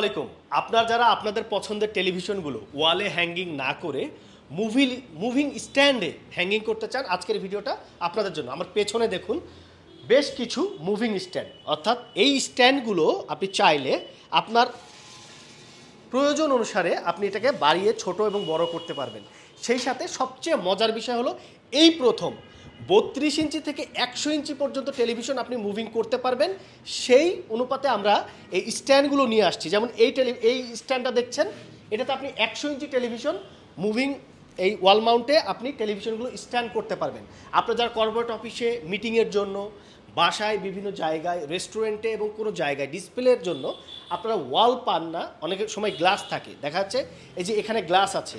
আলাইকুম। আপনার যারা আপনাদের পছন্দের টেলিভিশনগুলো ওয়ালে হ্যাঙ্গিং না করে মুভি মুভিং স্ট্যান্ডে হ্যাঙ্গিং করতে চান, আজকের ভিডিওটা আপনাদের জন্য। আমার পেছনে দেখুন, বেশ কিছু মুভিং স্ট্যান্ড অর্থাৎ এই স্ট্যান্ডগুলো আপনি চাইলে আপনার প্রয়োজন অনুসারে আপনি এটাকে বাড়িয়ে ছোট এবং বড় করতে পারবেন। সেই সাথে সবচেয়ে মজার বিষয় হলো, এই প্রথম বত্রিশ ইঞ্চি থেকে একশো ইঞ্চি পর্যন্ত টেলিভিশন আপনি মুভিং করতে পারবেন। সেই অনুপাতে আমরা এই স্ট্যান্ডগুলো নিয়ে আসছি। যেমন এই টেলি এই স্ট্যান্ডটা দেখছেন, এটাতে আপনি একশো ইঞ্চি টেলিভিশন মুভিং এই ওয়াল মাউন্টে আপনি টেলিভিশনগুলো স্ট্যান্ড করতে পারবেন। আপনার যারা কর্পোরেট অফিসে মিটিংয়ের জন্য, বাসায় বিভিন্ন জায়গায় রেস্টুরেন্টে এবং কোনো জায়গায় ডিসপ্লের জন্য আপনারা ওয়াল পান না, অনেক সময় গ্লাস থাকে। দেখা যাচ্ছে এই যে এখানে গ্লাস আছে।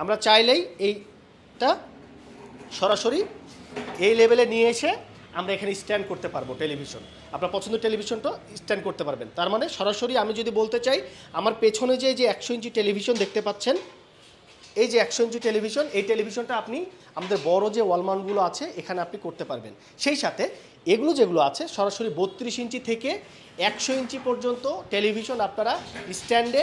আমরা চাইলেই এইটা সরাসরি এই লেভেলে নিয়ে এসে আমরা এখানে স্ট্যান্ড করতে পারব টেলিভিশন আপনার পছন্দের টেলিভিশনটা স্ট্যান্ড করতে পারবেন। তার মানে সরাসরি আমি যদি বলতে চাই, আমার পেছনে যে যে একশো ইঞ্চি টেলিভিশন দেখতে পাচ্ছেন, এই যে একশো ইঞ্চি টেলিভিশন এই টেলিভিশনটা আপনি আমাদের বড় যে ওয়ালমাউন্টগুলো আছে, এখানে আপনি করতে পারবেন। সেই সাথে এগুলো যেগুলো আছে, সরাসরি বত্রিশ ইঞ্চি থেকে একশো ইঞ্চি পর্যন্ত টেলিভিশন আপনারা স্ট্যান্ডে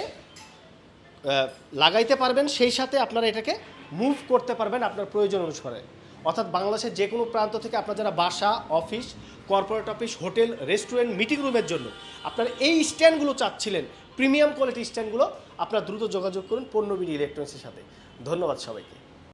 লাগাইতে পারবেন। সেই সাথে আপনারা এটাকে মুভ করতে পারবেন আপনার প্রয়োজন অনুসারে। অর্থাৎ বাংলাদেশের যে কোনো প্রান্ত থেকে আপনার যারা বাসা, office, corporate office, hotel, restaurant, meeting রুমের জন্য আপনারা এই স্ট্যান্ডগুলো চাচ্ছিলেন, প্রিমিয়াম কোয়ালিটি স্ট্যান্ডগুলো, আপনারা দ্রুত যোগাযোগ করুন পণ্যবিধি ইলেকট্রনিক্সের সাথে। ধন্যবাদ সবাইকে।